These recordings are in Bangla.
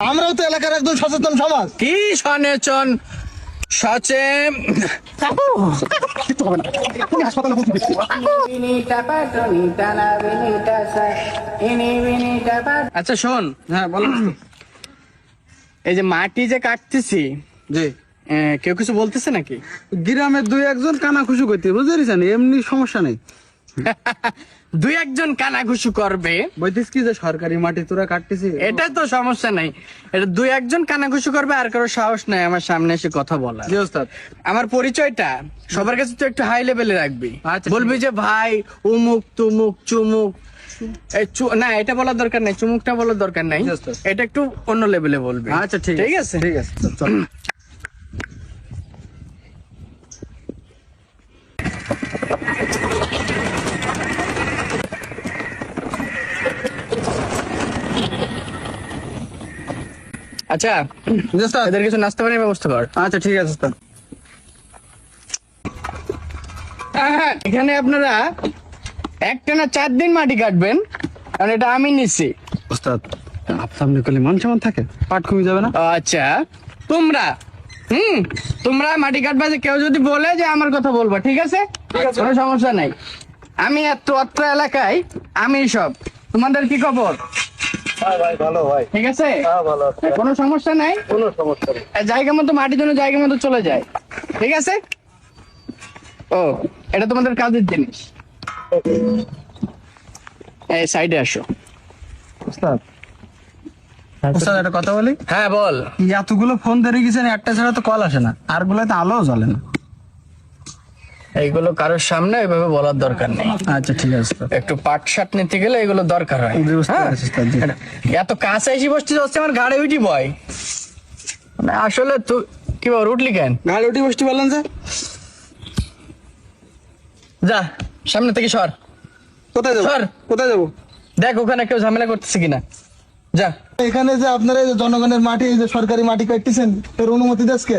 আমরাও তো এলাকার একজন সচেতন সমাজ। কি সনেচন সচে আচ্ছা শোন। হ্যাঁ বলো। এই যে মাটি যে কাটতেছি জি। আহ, কেউ কিছু বলতেছে নাকি? গ্রামের দুই একজন কানা খুশি করতে বুঝতে পারছেন? এমনি সমস্যা নেই। দুই একজন কানাঘুষু করবে। বলতিস কি যে সরকারি মাটি তোরা কাটতেছি এটা তো সমস্যা নাই। এটা দুই একজন কানাঘুষু করবে আর কারও সাহস নাই আমার সামনে এসে কথা বলা জি ওস্তাদ। আমার পরিচয়টা সবার কাছে তো একটু হাই লেভেলে রাখবি। আচ্ছা, বলবি যে ভাই উমুক তুমুক চুমুক। না এটা বলার দরকার নাই চুমুকটা বলার দরকার নাই। এটা একটু অন্য লেভেলে বলবি। আচ্ছা ঠিক ঠিক আছে ঠিক আছে। আচ্ছা এদের কিছু নাস্তা পানির ব্যবস্থা কর। আচ্ছা ঠিক আছে ওস্তাদ হ্যাঁ, এখানে আপনারা একটা না চার দিন মাটি কাটবেন কারণ এটা আমি ওস্তাদ করলে মান সমান থাকে পাট কমে যাবে না? আচ্ছা তোমরা হুম তোমরা মাটি কাটবা যে কেউ যদি বলে যে আমার কথা বলবা ঠিক আছে। কোনো সমস্যা নাই। আমি এত অত্র এলাকায় আমি সব। তোমাদের কি খবর? ভাই ভালো ভাই। ঠিক আছে? ভালো কোনো সমস্যা নাই? কোনো সমস্যা নেই। জায়গা মতো মাটির জন্য জায়গা মতো চলে যায়। ঠিক আছে? ও এটা তোমাদের কাজের জিনিস। এই সাইডে আসো। ওস্তাদ। ওস্তাদ একটা কথা বলি? হ্যাঁ বল। এতগুলো ফোন ধরে গেছেন একটা ছাড়া তো কল আসে না। আর গুলোতে আলোও জ্বলে না। এইগুলো কারোর সামনে ওইভাবে বলার দরকার নেই। আচ্ছা ঠিক আছে। একটু পাট শার্ট নিতে গেলে এগুলো দরকার হয়। হ্যাঁ? এত কাছে এসে বসতে হচ্ছে আমার গাড়ি উঠি বয়। মানে আসলে তুই কি বল উঠলি কেন? গাড়ি উঠে বসতে পারলেন যে। যা সামনে থেকে সর। কোথায় যাব? স্যার। কোথায় যাব? দেখ ওখানে কেউ ঝামেলা করতেছে কিনা। যা। এখানে যে আপনারা জনগণের মাটি এই যে সরকারি মাটি কাটতেছেন এর অনুমতি দেশকে?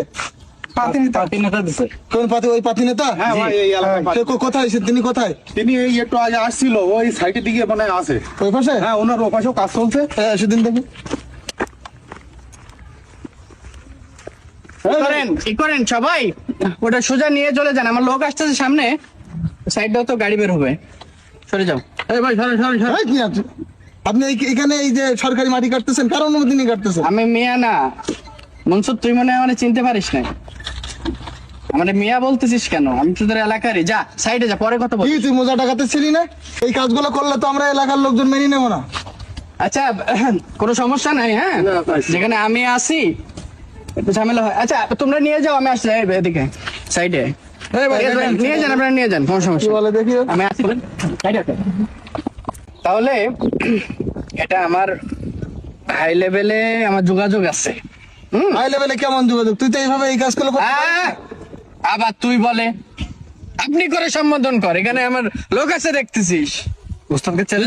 পাতি পাতি নেতা দিছে। কোন পাতি? ওই পাতি নেতা? হ্যাঁ ভাই এই এলাকায় কোথায় তিনি কোথায়? তিনি এই একটু আগে আসছিল ওই সাইডের দিকে মানে আছে। ওই পাশে? হ্যাঁ ওনার ওপাশেও কাজ চলছে। হ্যাঁ সেদিন দেখি। করেন? কি করেন সবাই? ওটা সোজা নিয়ে চলে যান। আমার লোক আসতেছে সামনে। সাইডটাও তো গাড়ি বের হবে। সরে যাও। এই ভাই কি আছে? আপনি এখানে এই যে সরকারি মাটি কাটতেছেন কার অনুমতি নিয়ে কাটতেছেন? আমি মিয়া না। মনসুর তুই মনে হয় আমার চিনতে পারিস না আমার মিয়া বলতেছিস কেন? আমি তোদের এলাকারই। যা সাইডে যা পরে কথা বল। কি তুই মোজা টাকাতে ছিলি না? এই কাজগুলো করলে তো আমরা এলাকার লোকজন মেনে নেব না। আচ্ছা কোনো সমস্যা নাই হ্যাঁ? যেখানে আমি আসি একটু ঝামেলা হয়। আচ্ছা তোমরা নিয়ে যাও আমি আসছি এদিকে সাইডে ভাই, নিয়ে যান আপনারা নিয়ে যান কোনো সমস্যা বলে দেখি। আমি আসি সাইডে তাহলে এটা আমার হাই লেভেলে আমার যোগাযোগ আছে। হুম? হাই লেভেলে কেমন যোগাযোগ? তুই তো এইভাবে এই কাজগুলো করতে? আবার তুই বলে আপনি করে সম্বোধন কর এখানে আমার লোক আছে দেখতেছিস।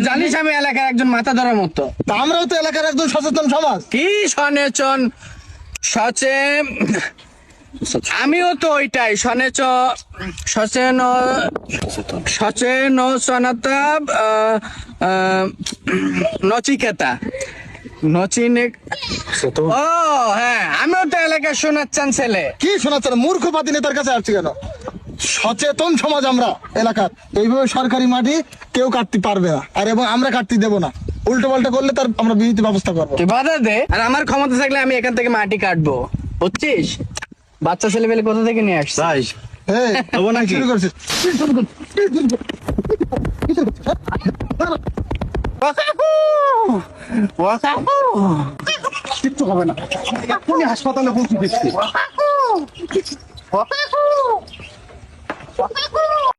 জানিস আমি এলাকার একজন মাথা ধরার মতো। তা আমরাও তো এলাকার একজন সচেতন সমাজ। কি সনেচন সচে আমিও তো ওইটাই সনেচ সচেন সনাতা নচিকেতা। নচিনে ও হ্যাঁ আমিও তো এলাকার শোনাচ্ছেন ছেলে। কি শোনাচ্ছে না? মূর্খ পাতি নেতার কাছে আসছি কেন? সচেতন সমাজ আমরা এলাকার। এইভাবে সরকারি মাটি কেউ কাটতে পারবে না। আর এবং আমরা কাটতে দেবো না। উল্টো পাল্টা করলে তার আমরা বিহিত ব্যবস্থা করব। বাধা দে। আর আমার ক্ষমতা থাকলে আমি এখান থেকে মাটি কাটবো। বুঝছিস? বাচ্চা ছেলে পেলে কোথা থেকে নিয়ে আসছিস? শুরু করছিস? কিচ্ছু হবে না। এক্ষুনি হাসপাতালে পৌঁছে দিচ্ছি।